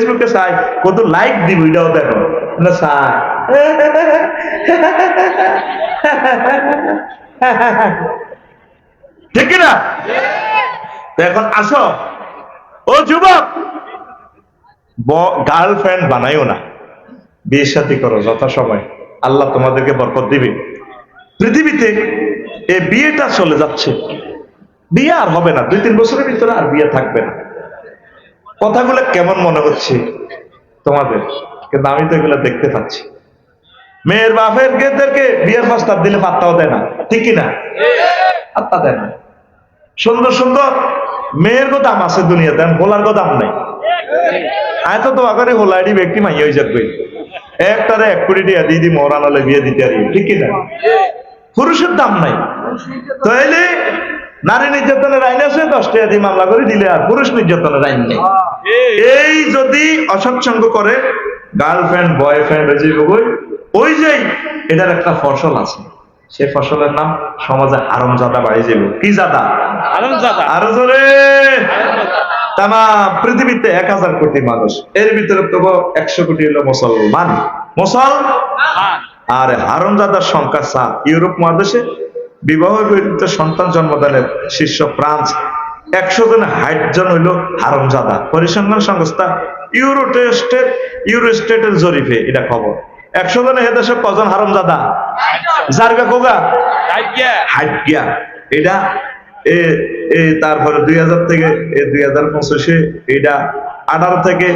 ফেসবুকে চাই, কত লাইক দিব এটাও দেখো। না, চাই। ঠিক না এখন আসো। ও যুবক গার্লফ্রেন্ড বানাইও না। বিয়ে সাথী করো যথাসময় আল্লাহ তোমাদেরকে বরকত দিবে। পৃথিবীতে এই বিয়েটা চলে যাচ্ছে। বিয়ে আর হবে না। দুই তিন বছরের ভিতরে আর বিয়ে থাকবে না। কথাগুলো কেমন মনে হচ্ছে তোমাদের? কিন্তু আমি তো এগুলো দেখতে পাচ্ছি। মেয়ের বাপের গেদেরকে বিয়ের প্রস্তাব দিলে পাত্তাও দেয় না। ঠিক কিনা? পাত্তা দেয় না। সুন্দর সুন্দর মেয়ের গো দাম আছে দুনিয়া দেন হোলার গো দাম নাই। আয় তো করে ব্যক্তি মাই হয়ে যাবে। একটারে এক কোটি টাকা দিয়ে দি মরানালে বিয়ে দিতে পারি। ঠিক কিনা? পুরুষের দাম নাই। তাইলে নারী নির্যাতনের আইন আছে দশ টাকা দিয়ে মামলা করে দিলে আর পুরুষ নির্যাতনের আইন নেই। এই যদি অসৎসঙ্গ করে গার্লফ্রেন্ড বয়ফ্রেন্ড বই ওই যে এটার একটা ফসল আছে। সে ফসলের নাম সমাজে আরম জাদা বাড়ি যাবে কি জাদা? আনন্দদাতা আরও জোরে। তামা পৃথিবীতে এক হাজার কোটি মানুষ। এর ভিতরে তো একশো কোটি হলো মুসলমান। মুসল হ্যাঁ আর হারমজাদার সংখ্যা সাত। ইউরোপ মহাদেশে বিবাহ বহির্ভূত সন্তান জন্মদানের শীর্ষ ফ্রান্স একশো জন ষাট জন হইল হারমজাদা। পরিসংখ্যান সংস্থা ইউরোটেস্টের ইউরোস্টেটের জরিপে এটা খবর। একশো জনে এ দেশে কজন হারমজাদা? জারগা কোগা? হাইয়া এটা এ তারপরে দুই হাজার থেকে এ দুই হাজার পঁচিশে এটা আঠারো থেকে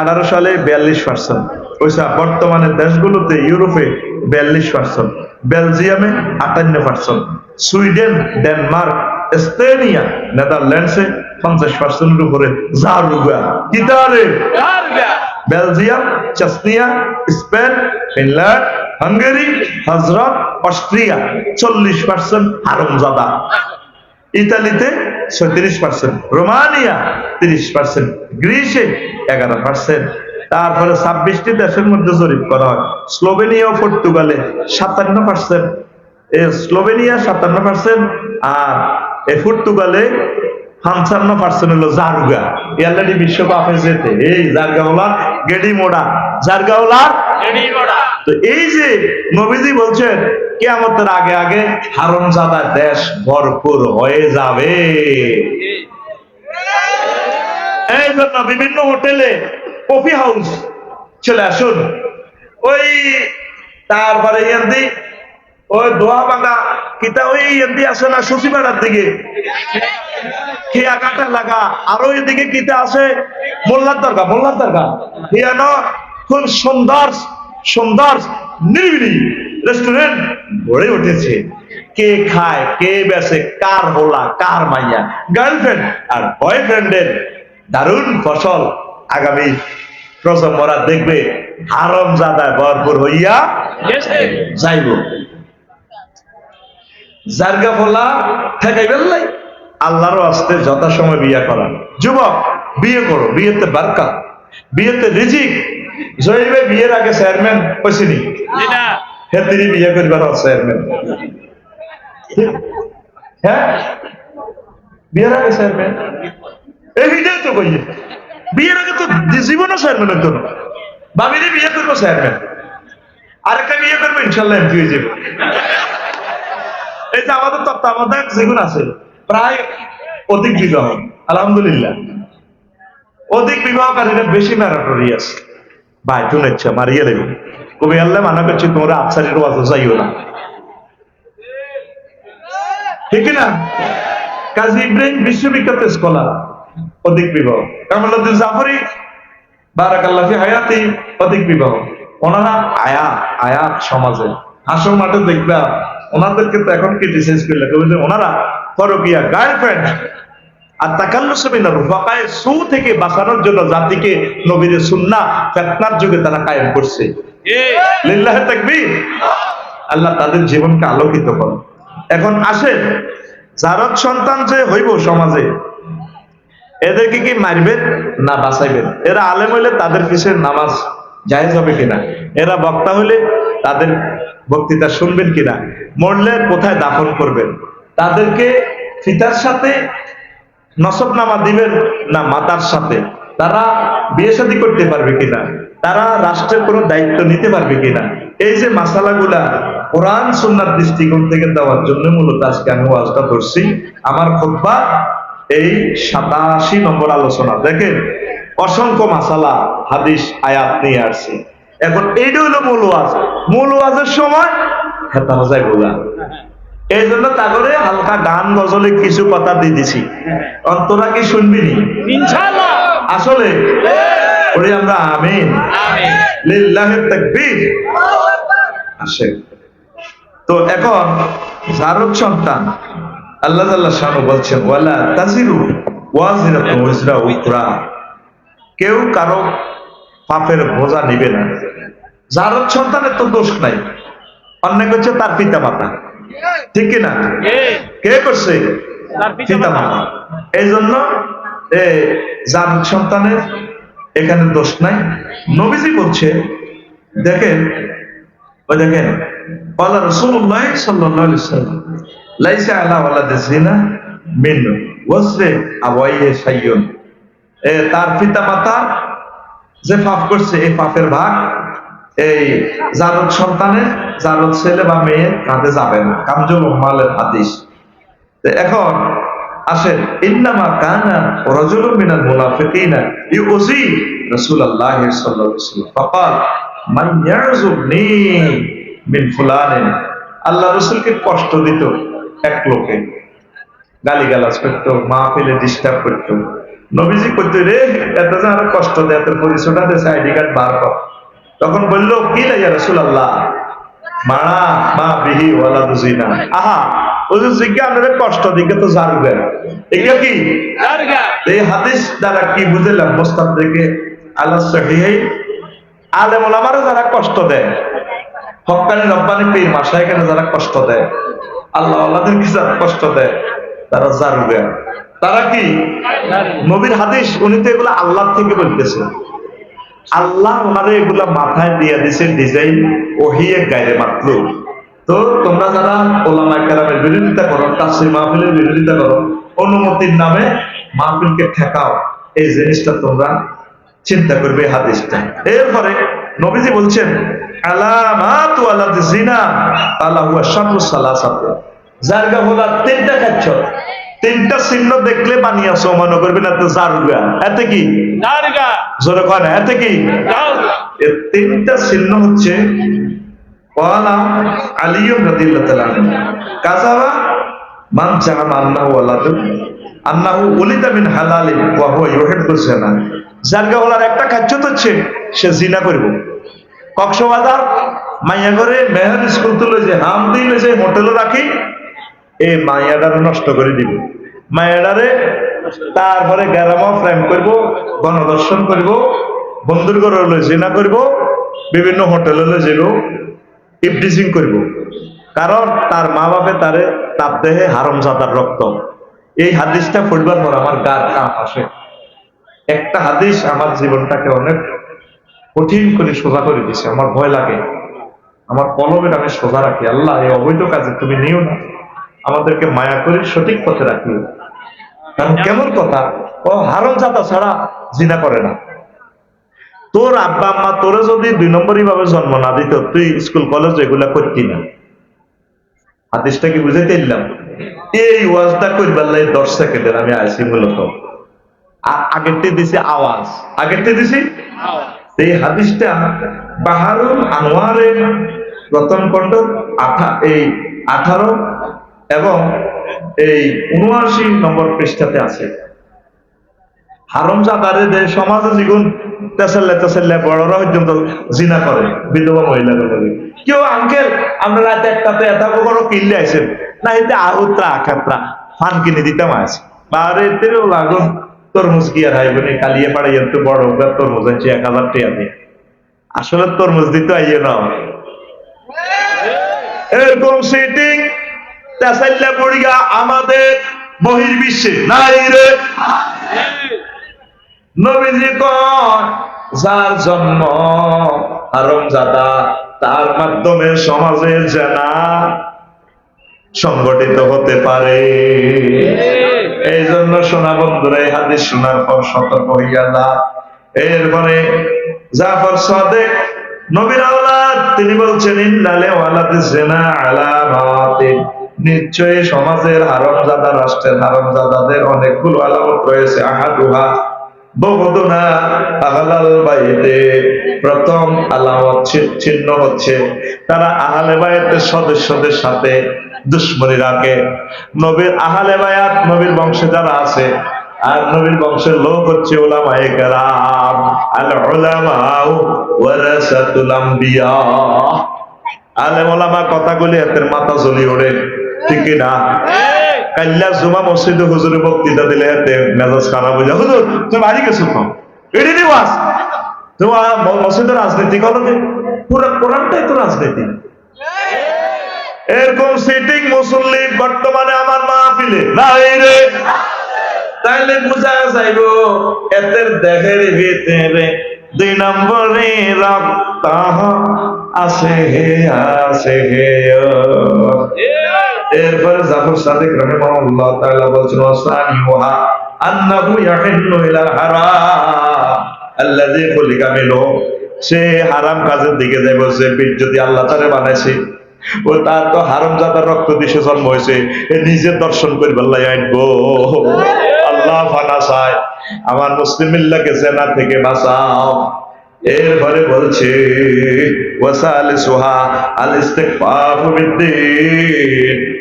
আঠারো সালে বিয়াল্লিশ পার্সেন্ট ওইসব বর্তমানে দেশগুলোতে ইউরোপে বিয়াল্লিশ পার্সেন্ট বেলজিয়ামে আটান্ন পার্সেন্ট সুইডেন ডেনমার্ক স্পেনিয়া নেদারল্যান্ডসে পঞ্চাশ পার্সেন্টের উপরে। জারুগা। কিতারে? বেলজিয়াম চেসনিয়া স্পেন ফিনল্যান্ড হাঙ্গেরি হজরত অস্ট্রিয়া চল্লিশ পার্সেন্ট হারমজাদা। ইতালিতে ছত্রিশ পার্সেন্ট রোমানিয়া তিরিশ পার্সেন্ট গ্রিসে এগারো পার্সেন্ট তারপরে ছাব্বিশটি দেশের মধ্যে জরিপ করা হয়। স্লোভেনিয়া ও পর্তুগালে সাতান্ন পার্সেন্ট স্লোভেনিয়া সাতান্ন পার্সেন্ট আর এ পর্তুগালে পঞ্চান্ন পার্সেন্ট হলো জারগা। ইয়ালাডি বিশ্বকাপে যেতে। এই জারগাওলা গেডি মোড়া জারগাওলা তো এই যে নবীজি বলছেন কেয়ামতের আগে আগে হারমজাদা দেশ ভরপুর হয়ে যাবে। এই জন্য বিভিন্ন হোটেলে কফি হাউস, চলে আসুন। ওই তারপরে ইয়ান্দি ওই দোয়া বাঙ্গা কিতা ওই ইয়ান্দি আসে না সচিবাড়ার দিকে? লাগা? আরও আছে? মোল্লার খুব সুন্দর সুন্দর রেস্টুরেন্ট গড়ে উঠেছে। কে খায়, কে কার কার মাইয়া? গার্লফ্রেন্ড আর বয়ফ্রেন্ডের দারুণ ফসল। আগামী প্রজন্মরা দেখবে হারম জাদায় ভরপুর হইয়া যাইব। জার্গা ফলা ঠেকাই বেললাই আল্লাহর আস্তে যথাসময় বিয়ে করা যুবক বিয়ে করো। বিয়েতে বারকা। বিয়েতে রিজিক। জয়ীবে বিয়ের আগে চেয়ারম্যান হয়েছিনি যেটা। হে তিনি বিয়ে করবার চেয়ারম্যান। হ্যাঁ? বিয়ের আগে চেয়ারম্যান? এই ভিডিও তো কইয়ে। বিয়ের আগে তো জীবনও চেয়ারম্যান হতো না। বাবিরে বিয়ে করব চেয়ারম্যান আরেকটা বিয়ে করব, ইনশাল্লাহ এমপি হয়ে যাবে। এই যে আমাদের তত্ত্বাবধায়ক যেগুলো আছে, প্রায় অধিক বিবাহ, আলহামদুলিল্লাহ। অধিক বিবাহকারীরা বেশি ম্যারাটরি আছে। ভাই শুনেছে মারিয়ে দেবে কবি, আল্লাহ মানা করছে, তোমরা আফসারির ওয়াজ যাইও না। ঠিক না? কাজী ইব্রাহিম বিশ্ববিখ্যাত স্কলার অধিক বিবাহ। কামালুদ্দিন জাফরি বারাকাল্লাহ ফি হায়াতি অধিক বিবাহ। ওনারা আয়াত আয়াত সমাজে। হাসর মাঠে দেখবা ওনাদেরকে তো এখন ক্রিটিসাইজ করলে। কবি ওনারা ফরকিয়া গার্লফ্রেন্ড আর তাকাল্লুসবিনা রুফাকায় সু থেকে বাঁচানোর জন্য জাতিকে নবীর সুন্না ফেতনার যুগে তারা কায়েম করছে। লিল্লাহ তাকবীর। আল্লাহ তাদের জীবনকে আলোকিত করেন এখন আসেন জারদ সন্তান যে হইব সমাজে এদেরকে কি মারবেন? না বাঁচাইবেন। এরা আলেম হইলে তাদের পিছের নামাজ জায়েজ হবে কিনা? এরা বক্তা হইলে তাদের বক্তৃতা শুনবেন কিনা? মরলে কোথায় দাফন করবেন? তাদেরকে ফিতার সাথে নসবনামা দিবেন না মাতার সাথে? তারা বিয়ে শাদী করতে পারবে কিনা? তারা রাষ্ট্রের কোনো দায়িত্ব নিতে পারবে কিনা? এই যে মাসালাগুলা কোরআন সুন্নার দৃষ্টিকোণ থেকে দেওয়ার জন্য মূলত আজকে আমি ওয়াজটা ধরছি। আমার খোদ্া এই সাতাশি নম্বর আলোচনা। দেখেন অসংখ্য মাসালা হাদিস আয়াত নিয়ে আসছি। এখন এইটা হলো মূল ওয়াজ মূল ওয়াজের সময় হেতা যায় বোঝা। এই জন্য তাগরে হালকা গান গজলে কিছু কথা দিয়ে দিছি। অন্তরা কি শুনবি নি? আসলে? ওরে আমরা আমিন। আমিন। লিল্লাহি তাকবীর। আসে তো এখন জারুক সন্তান আল্লাহ তাল্লাহ শাহ বলছেন ওয়ালা তাজিরু ওয়াজিরা উজরা উখরা কেউ কারও পাপের ভোজা নিবে না। যার সন্তানের তো দোষ নাই। অন্যায় করছে তার পিতা মাতা ঠিক কিনা? কে? করছে? পিতা মাতা এই জন্য যার সন্তানের এখানে দোষ নাই। নবীজি বলছে দেখেন ওই দেখেন আল্লাহ রসুল্লাহ সাল্লাহ সাল্লাম লাইসা আলা ওয়ালাদেসিনা মিন্নু। ওয়াসরে আবাইয়ে এ তার পিতা মাতা যে পাপ করছে, এই পাপের ভাগ, এই জারদ সন্তানের, জারদ ছেলে বা মেয়ে কাঁধে যাবে না। কামজুল মালের হাদিস। এখন আসেন, ইন্নামা কানা রজুল মিনাল মুনাফিকিনা ইউজি রাসূলুল্লাহ সাল্লাল্লাহু আলাইহি ওয়াসাল্লাম। মান ইয়ারজুবনি মিন ফুলানিন। আল্লাহ রসুলকে কষ্ট দিত। এক লোকে। গালি গালাজ করতো মা ফেলে ডিস্টার্ব করতো। নবীজি করতে রে এত যে আর কষ্ট দেয় এত পরিচয়টা দেশে আইডি কার্ড বার কর। তখন বলল কি লাইয়া রাসূলুল্লাহ? মারা মা বিহি ওয়ালা দুজিনা। আহা ওই যে জিজ্ঞা আপনাদের কষ্ট দিকে তো এগুলো কি? এই হাদিস দ্বারা কি বুঝলাম মোস্তাদ থেকে আল্লাহ সহিহাই আলেম যারা কষ্ট দেয় হকানি রব্বানি পীর মাসাইখানে যারা কষ্ট দেয়। আল্লাহ আল্লাহদেরকে যারা কষ্ট দেয়, তারা জারবে তারা কি? নবীর হাদিস, উনি তো এগুলো আল্লাহ থেকে বলতেছে। আল্লাহ ওনারে এগুলা মাথায় দিয়ে দিছে ডিজাইন ওহিয়ে গায়ে মাত্র। তো তোমরা যারা ওলামা কেরামের বিরোধিতা করো তাসির মাহফিলের বিরোধিতা করো, অনুমতির নামে মাহফিলকে ঠেকাও। এই জিনিসটা তোমরা চিন্তা করবে হাদিসটা এরপরে নবীজি বলছেন আলামাতু জিনা হুয়া সালাসাতে। জারগা হলা তিনটা খাচ্ছ। তিনটা চিহ্ন দেখলে বানিয়েছো মনে করবে না তো জারগা। এতে কি? দরগা জোরে কয় এতে কি? তিনটা চিহ্ন হচ্ছে ওয়ালা আলিয়ুম রাদিয়াল্লাহু তাআলা কাযাবা মান জামা আন্নাহু ওয়ালাদু আন্নাহু উলিদা মিন হালালিন ওয়া হুয়া ইউহিব্বু জিনা জারগা হলার একটা কার্যত হচ্ছে সে জিনা করব। কক্সবাজার মাইয়া মেহর স্কুল তুলে যে হাম দিলে যে হোটেলে রাখি, এই মাইয়াটারে নষ্ট করে দিব। মাইয়াটারে তারপরে গ্যারামা ফ্রেম করব, গণদর্শন করব, বন্ধুর ঘরে জিনা করব, বিভিন্ন হোটেল যাব ইফডিসিং করব। কারণ তার মা বাপে তারে তার দেহে হারম জাদার রক্ত। এই হাদিসটা পড়বার পর আমার গার কাপ আসে। একটা হাদিস আমার জীবনটাকে অনেক কঠিন করে সোজা করে দিছে। আমার ভয় লাগে। আমার কলমের আমি সোজা রাখি। আল্লাহ, এই অবৈধ কাজে তুমি নিও না। আমাদেরকে মায়া করে সঠিক পথে রাখিও কারণ কেমন কথা, ও হারম জাতা ছাড়া জিনা করে না। তোর আব্বা, আম্মা, তোরে যদি দুই নম্বরই ভাবে জন্ম না দিত, তুই স্কুল, কলেজ এগুলা করতি না। হাদিসটা কি বুঝাইতে দিলাম এই ওয়াজটা করবার লাগে দশ সেকেন্ডের, আমি আইসি মূলত। আ- আগেরতে দিছি আওয়াজ। আগেরতে দিছি? এই হাদিসটা বাহারুল আনোয়ারের প্রথম খণ্ড আঠা এই আঠারো এবং এই উনআশি নম্বর পৃষ্ঠাতে আছে। সমাজে যেগুন তেসাল্লা তেসাল্লা বড়রা পর্যন্ত জিনা করে, বিধবা মহিলাগুলো কেউ আঙ্কেল আমরা রাতে একটাতে এত বড় কিনলে আইসেন, না, এতে আহুত্রা আখাত্রা, ফান কিনে দিতাম আছে বারে এতেও লাগুন তরমুজ কি আর হাইবনি কালিয়ে পাড়াই তো বড় হোক তরমুজ আছে এক হাজার টাকা দিয়ে। আসলে তরমুজ দিতে আইয়ে না এরকম সিটিং আমাদের নাই রে। নবীজি যার জন্ম হারম জাদা তার মাধ্যমে সমাজে জানা সংগঠিত হতে পারে। এই জন্য সোনা বন্ধুরা, এই হাদিস শোনার পর সতর্ক হইয়া যা এরপরে জাফর সাদেক, নবীর আওলাদ, তিনি বলছেন, ইন্নালে ওয়ালাদ জেনা আলামাতিন নিশ্চয়ই সমাজের হারামজাদা, রাষ্ট্রের হারামজাদাদের অনেকগুলো আলামত রয়েছে। আহাদুহা, বহুদুনা আহলাল বাইতে। প্রথম আলামত চিহ্ন হচ্ছে। তারা আহলে বাইতের সদস্যদের সাথে দুশ্মনী রাখে। নবীর আহলে বায়াত নবীর বংশে যারা আছে, আর নবীর বংশের লোক হচ্ছে ওলামায়ে কেরাম। আল উলামাউ ওয়ারাসাতুল আম্বিয়া। আলেম ওলামা কথাগুলি এতের মাথা জ্বলি ওঠে ঠিক না? কাল্লা জুমা মসজিদে হুজুরে বক্তৃতা দিলে এতে মেজাজ খারাপ হয়ে যায়। হুজুর, তুমি বাড়ি গেছো তো? এটি নিবাস তোমার মসজিদের রাজনীতি করো যে পুরো কোরআনটাই তো রাজনীতি। এরকম সিটিং মুসল্লি বর্তমানে আমার মাহফিলে নাই রে। তাইলে বুঝা যাইব এতের দেহের ভিতরে দুই নম্বরে রক্ত আছে হে আছে হে। এরপরে জাফর সাদিক রাহিমাহুল্লাহ তাআলা বলছেন, ওয়াসানি ওয়া আন্নাহু ইয়াহিল্লু ইলাল হারাম। আল্লাযী খুলিকা মিনহু। সে হারাম কাজের দিকে যাইব, সে যদি আল্লাহ তারে বানাইছে। ও তার তো রক্ত দিশে জন্ম হয়েছে। নিজে দর্শন করি আল্লাহ আইনবো। আল্লাহ ফানা চায় আমার মুসলিম মিল্লাকে জেনা থেকে বাঁচাও। এরপরে বলছে ওয়াসাল সুহা আল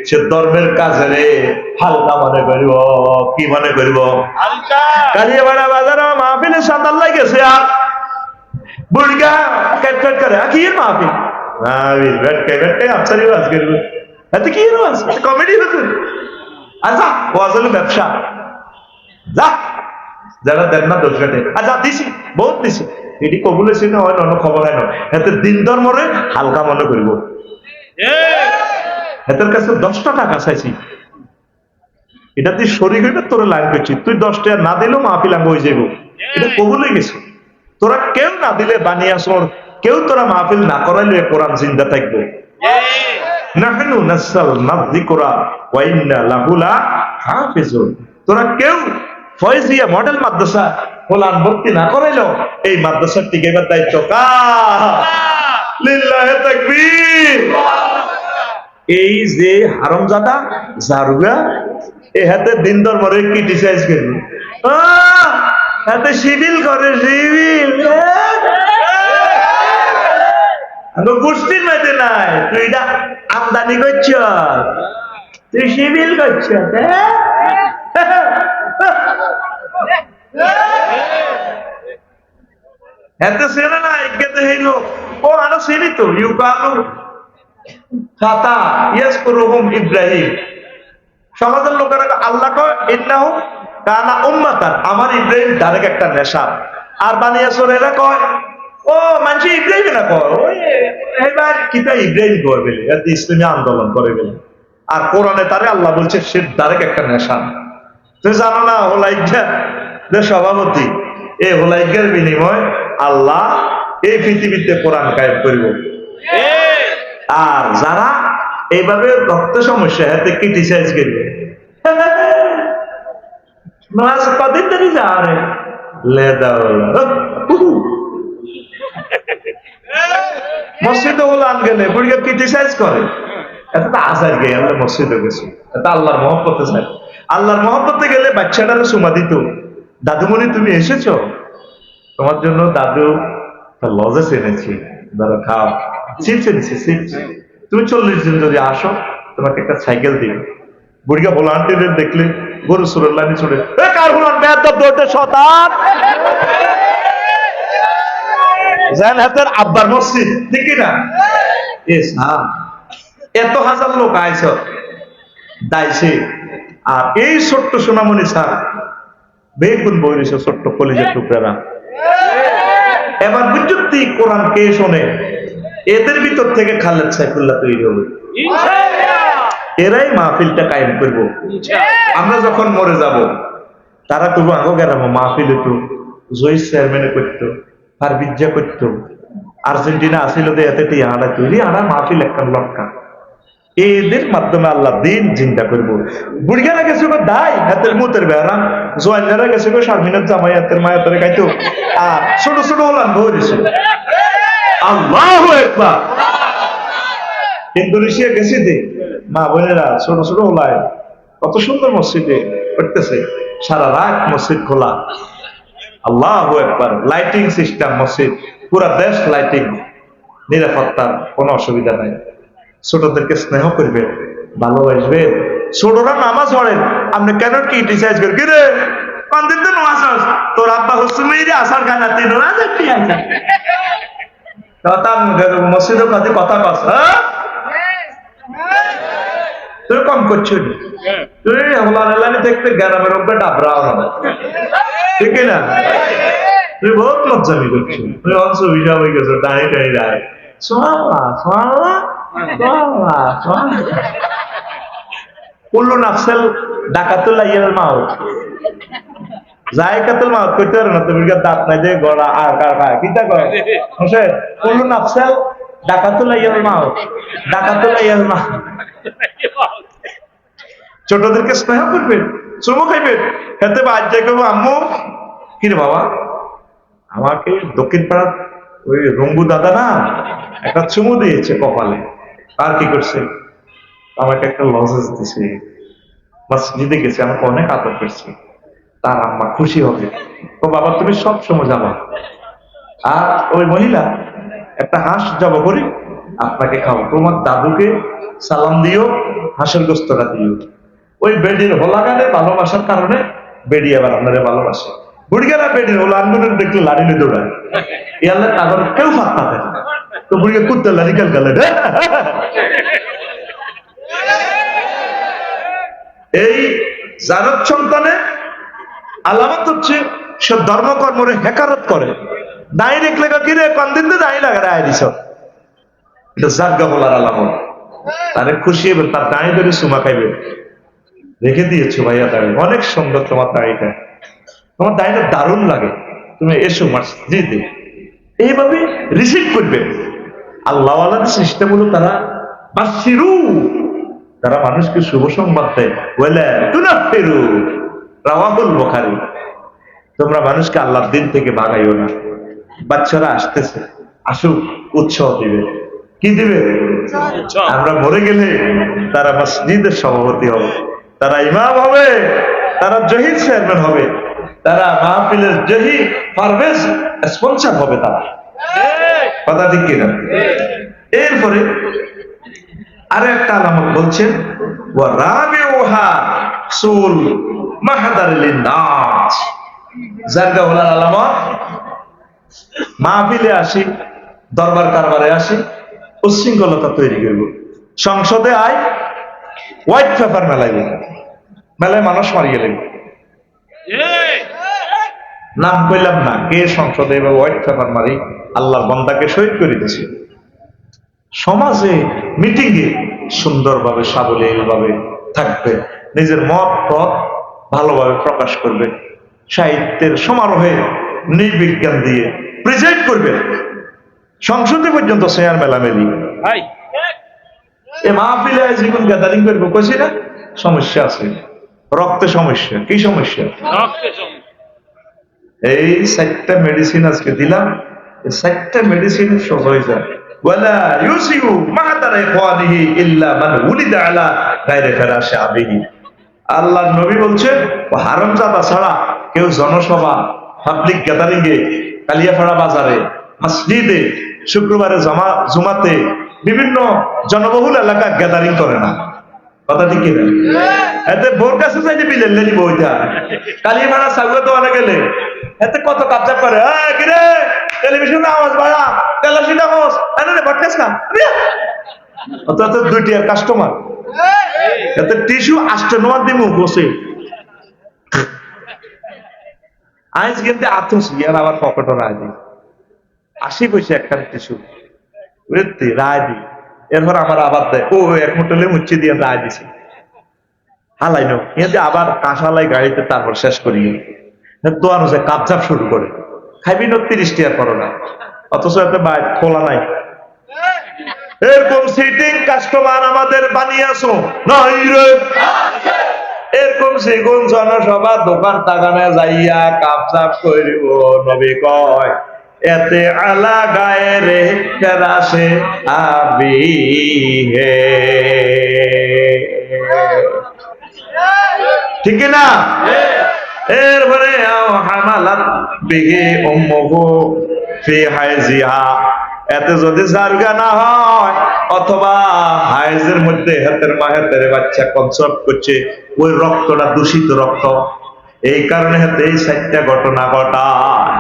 সে ধর্মের কাছে রে হালকা মনে করিব। কি মনে করিব? কালিয়াবাড়া বাজার মাহফিলে সাঁতার লাগেছে আর। বুড়িগা কেট কেট করে কি মাহফিল? ও ব্যবসা যা যারা দেন না দোষ কাটে আচ্ছা দিছি বহুত দিছি এটি কবুল হয়েছে না হয় অন্য খবর হয় না এতে দিন ধর্মরে হালকা মনে করিব এদের কাছে দশটা টাকা চাইছি এটা তুই শরীর হইবে তোর লাইন করছি তুই দশ টাকা না দিলেও মাহফিল আঙ্গ হয়ে যাইব এটা কবুল হয়ে গেছে তোরা কেউ না দিলে বানিয়ে আসর কেউ তোরা মাহফিল না করাইলে কোরআন জিন্দা থাকবে। নাহনু ফয়জিয়া মডেল মাদ্রাসা ভর্তি না এই দায়িত্ব এই যে হারামজাদা, জারুগা, এ হাতে দিন ধর্মরে ক্রিটিসাইজ করবে? সিভিল করে সিভিল গোষ্ঠীর মধ্যে নাই তুই এটা আমদানি করছ। তুই সিভিল করছ এত সেনা না, একে হইল ও, আরও সেনি তো ইয়াস ইব্রাহিম। সমাজের লোকেরা আল্লাহ কানা আমার ইব্রাহিম ডাইরেক্ট একটা নেশা। আর বানিয়াসর এরা কয় ও মানুষ ইব্রাহিম না কয় ওই, এবার কিতা ইব্রাহিম কয় বলে? ইসলামী আন্দোলন করে বলে। আর কোরআনে তারে আল্লাহ বলছে, সে ডাইরেক্ট একটা নেশা। তুমি জানো না হোলাইকা যে সভাপতি এই হোলাইকার বিনিময় আল্লাহ এই পৃথিবীতে কোরআন কায়েম করব। আর যারা এইভাবে রক্ত সমস্যা হাতে ক্রিটিসাইজ করবে। কদিন ধরে যা রে। লেদা মসজিদে গেলে, বুড়িকে ক্রিটিসাইজ করে। তো আমরা মসজিদে গেছি। আল্লাহর আল্লাহর মহব্বতে গেলে বাচ্চাটারে সুমা দিত। দাদুমণি, তুমি এসেছ? তোমার জন্য দাদু লজেস এনেছি। ধরো খাও। চিপস এনেছি, চিপস। তুমি চল্লিশ দিন যদি আসো, তোমাকে একটা সাইকেল দিবে। বুড়িয়া ভোলান্টিয়ার দেখলে গরু সুরের লাইনে চলে কার জান হাতের আব্বার মসজিদ ঠিক না। হ্যাঁ এত হাজার লোক আইস দাইছে। আর এই ছোট্ট সোনামণি স্যার বেগুন বইরেছে ছোট্ট কলিজের টুকরারা। এবার বিদ্যুৎ কোরআন কে শোনে? এদের ভিতর থেকে খালেদ সাইফুল্লাহ তৈরি হবে। এরাই মাহফিলটা কায়েম করব। আমরা যখন মরে যাব তারা তবু আগে গেলাম মাহফিল হতো জয়ী চেয়ারম্যানে করতো। পারবিজ্জা করতো। আর্জেন্টিনা আসিল দে, এতে তৈরি একটা লটকা এদের মাধ্যমে আল্লাহ দিন চিন্তা করব। বুড়িয়ারা গেছে গো, দাই, হাতের মুতের বেড়া। জোয়াইনারা গেছে গো, শারমিনের জামাই, হাতের মায়া তোরে আর ছোট ছোট হলাম একবার। ইন্দোনেশিয়া মা বোনেরা ছোট ছোট কত সুন্দর মসজিদে করতেছে। সারা রাত মসজিদ খোলা। আল্লাহ একবার লাইটিং সিস্টেম দেশ লাইটিং নিরাপত্তার কোনো অসুবিধা নাই। ছোটদেরকে স্নেহ ছোটরা নামাজ পড়েন, আপনি কেন কি ডিসাইজ করেন? কি রে কন্দিন তো নামাজ? তোর আব্বা হুসুমের আসার গানা তিন রাত কি আছে? কথা মসজিদের কাছে কথা কস হ্যাঁ? তুই কম করছ? তুই দেখতে গ্রামের উপরে ডাবরাও হবে। ঠিক না? তুই বহুত লজ্জামি করছ। তুই অংশ বিজা হয়ে গেছো দাঁড়িয়ে দাঁড়িয়ে দাঁড়িয়ে সোহালা সোহালা সোহালা সোহালা কুল্লু নাফসেল ডাকাতুল ইয়াল মাউত। জায়কাতুল মাউত কইতে পারে না তুমি? দাঁত নাই দে গড়া আর কার কার কিতা হোসেন কুল্লু নাফসেল ছোটদেরকে স্নেহ করবেন, চুমো খাইবেন। খেতে বাদ যাই করব, আম্মু, কি রে বাবা? আমাকে দক্ষিণ পাড়ার ওই রঙ্গু দাদা না, একটা চুমু দিয়েছে কপালে। আর কি করছে? আমাকে একটা লজেস দিছে। মসজিদে গেছে, আমাকে অনেক আদর করছে। তার আম্মা খুশি হবে। ও বাবা, তুমি সব সময় যাবা আর ওই মহিলা একটা হাঁস জব করি, আপনাকে খাও তোমার দাদুকে সালাম দিও, হাঁসের গোস্তটা দিও। ওই বেডির হোলাগানে ভালোবাসার কারণে বেডি আবার আপনারে ভালোবাসে। বুড়িগারা বেডির হোলা আন্দোলন দেখলে লাড়িলে দৌড়ায়। ইয়ালে তাগর কেউ ফাত্তা দেয়। তো বুড়িকে কুত্তে লাড়ি কাল এই জানত সন্তানে আলামত হচ্ছে সে ধর্মকর্মরে হেকারত করে। দায় কিরে কন্দিন তো দায় লাগা খুশি হবে তার দাঁড়ি ধরে সুমা খাইবে। রেখে দিয়েছ ভাইয়া দাঁড়ি অনেক সুন্দর তোমার দাড়িটা। তোমার দারুণ লাগে। তুমি এসো মসজিদে এইভাবে রিসিভ করবে। আল্লাহ সিস্টেম হলো তারা বাসিরু। তারা মানুষকে শুভ সংবাদ দেয়। বলে রাওয়াহুল বুখারী। তোমরা মানুষকে আল্লাহর দিন থেকে ভাগাইও না। বাচ্চারা আসতেছে আসুক উৎসাহ দিবে। কি দিবে? আমরা মরে গেলে তারা মসজিদের সভাপতি হবে তারা ইমাম হবে তারা জহিদ চেয়ারম্যান হবে তারা মাহফিলের জহি পারভেজ স্পন্সার হবে তারা। কথা ঠিক কিনা? এরপরে আরও একটা আলামত বলছেন ওয়া রাবিউহা সুল মাহাদারিল নাস জারগা হলার আলামত? মাহফিলে আসি, দরবার কারবারে আসি, উচ্ছৃঙ্খলতা তৈরি করব। সংসদে আয় হোয়াইট পেপার মেলাইব। মেলায় মানুষ মারিয়ে লাগবে নাম কইলাম না, কে সংসদে এবার হোয়াইট পেপার মারি, আল্লাহর বন্দাকে শহীদ করে দিছে। সমাজে মিটিংয়ে সুন্দরভাবে, সাবলীলভাবে থাকবে। নিজের মত পথ ভালোভাবে প্রকাশ করবে। সাহিত্যের সমারোহে নির্বিজ্ঞান দিয়ে প্রেজেন্ট করবে সংসদে পর্যন্ত চেয়ার মেলামেলি। ভাই। এ মাহফিলে জীবন গ্যাদারিং করব কইছি না? সমস্যা আছে। রক্তে সমস্যা। কি সমস্যা? এই চারটা মেডিসিন আজকে দিলাম। চারটা মেডিসিন সহজ হয়ে যায়। আল্লাহর নবী বলছেন ও হারামজাদা ছাড়া কেউ জনসভা পাবলিক গ্যাদারিং এ কালিয়াপাড়া বাজারে, মসজিদে, শুক্রবারে জমা, জুমাতে বিভিন্ন জনবহুল এলাকা গ্যাদারিং করে না। কথা ঠিক কিনা? এতে বোর কাছে যাইতে বিলেন লেনি বইটা কালিয়াপাড়া সাগুয়ে গেলে এতে কত কাবজা করে? কিরে টেলিভিশনে আওয়াজ বাড়া। তেলাশি নামস এনে ভটকাস না? অত দুইটি আর কাস্টমার এতে টিস্যু আষ্ট নোয়ার দিমু বসে। আইস কিন্তু আতস ইয়ার আবার পকেটও রায় দিই আশি পয়সা টিস্যু। বুঝলি রায় দিই এরপর আমার আবার দেয় ও এক মুটলে মুচ্ছি দিয়ে রায় দিছি। হালাই আবার কাঁসালাই গাড়িতে তারপর শেষ করি। দোয়ান হচ্ছে কাপচাপ শুরু করে। খাইবি নো তিরিশ টিয়ার করো না। অথচ এতে বাইর খোলা নাই। এরকম সিটিং কাস্টমার আমাদের বানিয়েছো নাই রে। এরকম সেগুন জনসভা দোকান তাগানে যাইয়া কাপ চাপ করিব, নবী কয়, এতে আলা গায়ে রে ফেরাসে আবি হে। ঠিক না এরপরে হামালাত বিহি উম্মুহু ফি হাইজিহা। এতে যদি জারগা না হয়, অথবা হাইজের মধ্যে হাতের মা, হাতের বাচ্চা কনসার্ট করছে, ওই রক্তটা দূষিত রক্ত। এই কারণে হাতে এই চারটা ঘটনা ঘটায়।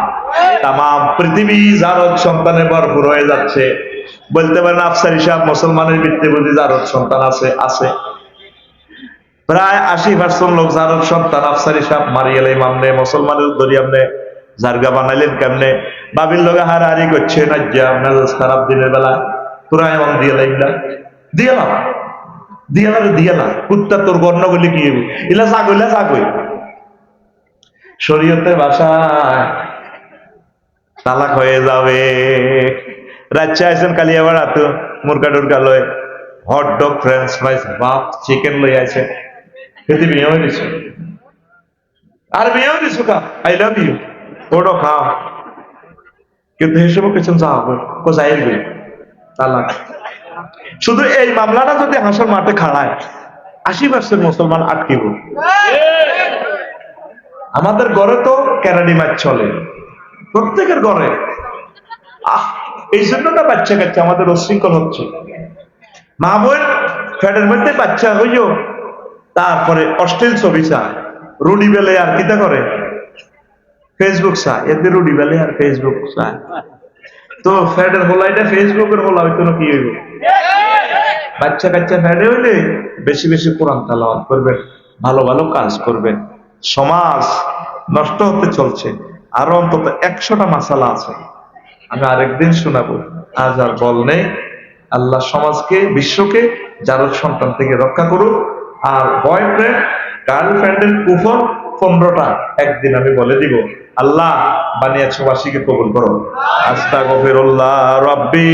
তাম পৃথিবী জারদ সন্তানে ভরপুর হয়ে যাচ্ছে। বলতে পারেন আফসারি হিসাব মুসলমানের ভিত্তি বুঝি জারদ সন্তান আছে আছে। প্রায় আশি পার্সেন্ট লোক যার সন্তান আফসারি সাহ মারিয়ালে মামনে মুসলমানের দরিয়ামনে জারগা বানাইলেন কেমনে? বাবির লোকে হারাহারি করছে খারাপ দিনের বেলা তোরা এমন দিয়ে লাইলা কুত্তা তোর গণ্যগুলি কি ইলা জাগইলা জাগই শরীয়তের ভাষায় তালাক হয়ে যাবে। রাজ্যে আইসেন কালি আবার হাত মুরগা টুরগা লয়। হট ডগ ফ্রেঞ্চ ফ্রাইস বাপ চিকেন লই আছে খেতে বিয়ে হয়ে আর বিয়ে হয়ে গেছো কা? আই লাভ ইউ ওটো খাও কিন্তু হিসেবে কিছু তালাক। শুধু এই মামলাটা যদি হাসার মাঠে খাড়ায়, আশি পার্সেন্ট মুসলমান আটকিব আমাদের ঘরে তো ক্যানাডি মাছ চলে। প্রত্যেকের ঘরে। এই জন্য না বাচ্চা কাচ্চা আমাদের উশৃঙ্খল হচ্ছে। মা বোন ফ্যাটের মধ্যে বাচ্চা হইও, তারপরে অশ্লীল ছবি চা রুডি বেলে আর কিতা করে? ফেসবুক চা এতে রুডি বেলে আর ফেসবুক চা তো ফ্যাটের হোলা এটা ফেসবুকের হোলা হইতো না কি হইব? বাচ্চা কাচ্চা ফ্যাটে হইলে বেশি বেশি কোরআন তালাওয়াত করবেন, ভালো ভালো কাজ করবেন। সমাজ নষ্ট হতে চলছে, আরও অন্তত একশোটা মাসালা আছে। আমি আরেকদিন শোনাবো, আজ আর বল নেই। আল্লাহ সমাজকে, বিশ্বকে, যার সন্তান থেকে রক্ষা করুক। আর বয়ফ্রেন্ড গার্লফ্রেন্ডের কুফর পনেরোটা একদিন আমি বলে দিব আল্লাহ বানিয়াছবাসীকে কবুল করো। আস্তা গফিরুল্লাহ রব্বি